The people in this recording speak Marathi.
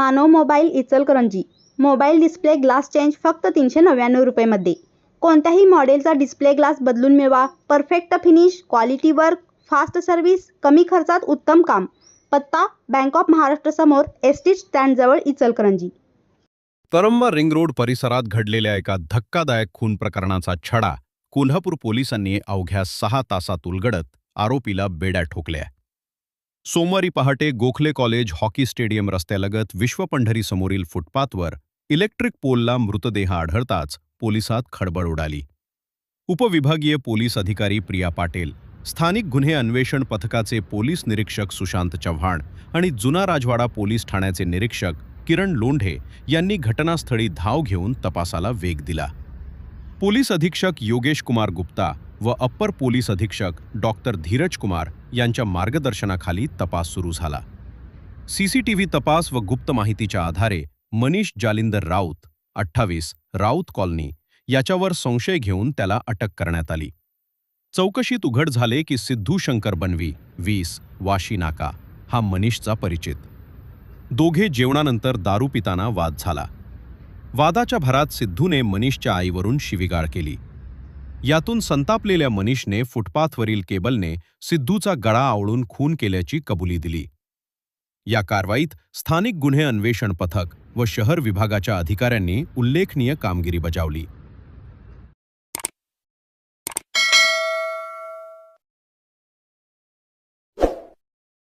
Manav mobile Ichalkaranji. Mobile display glass change फक्त तीनशे नव्याण्णव रुपयेमध्ये. कोणत्याही मॉडेलचा डिस्प्ले ग्लास बदलून मिळवा. Perfect finish quality work fast service कमी खर्चात उत्तम काम. पत्ता बँक ऑफ महाराष्ट्र समोर एस टी स्टँडजवळ इचलकरंजी. तरंबा रिंग रोड परिसरात घडलेल्या एका धक्कादायक खून प्रकरणाचा छडा कोल्हापूर पोलिसांनी अवघ्या सहा तासात उलगडत आरोपीला बेड्या ठोकल्या. सोमवारी पहाटे गोखले कॉलेज हॉकी स्टेडियम रस्त्यालगत विश्व पंढरीसमोरील फुटपाथवर इलेक्ट्रिक पोलला मृतदेह आढळताच पोलिसात खळबळ उडाली. उपविभागीय पोलीस अधिकारी प्रिया पाटील स्थानिक गुन्हे अन्वेषण पथकाचे पोलीस निरीक्षक सुशांत चव्हाण आणि जुना राजवाडा पोलीस ठाण्याचे निरीक्षक किरण लोंढे यांनी घटनास्थळी धाव घेऊन तपासाला वेग दिला. पोलीस अधीक्षक योगेश कुमार गुप्ता व अप्पर पोलीस अधीक्षक डॉक्टर धीरज कुमार यांच्या मार्गदर्शनाखाली तपास सुरू झाला. सीसीटीव्ही तपास व गुप्त माहितीच्या आधारे मनीष जालिंदर राऊत अठ्ठावीस राऊत कॉलनी याच्यावर संशय घेऊन त्याला अटक करण्यात आली. चौकशीत उघड झाले की सिद्धू शंकर बनवी वीस वाशी नाका हा मनीषचा परिचित. दोघे जेवणानंतर दारू पिताना वाद झाला. वादाच्या भरात सिद्धूने मनीषच्या आईवरून शिविगाळ केली. यातून संतापलेल्या मनीषने फुटपाथवरील केबलने सिद्धूचा गळा आवळून खून केल्याची कबुली दिली. या कारवाईत स्थानिक गुन्हे अन्वेषण पथक व शहर विभागाच्या अधिकाऱ्यांनी उल्लेखनीय कामगिरी बजावली.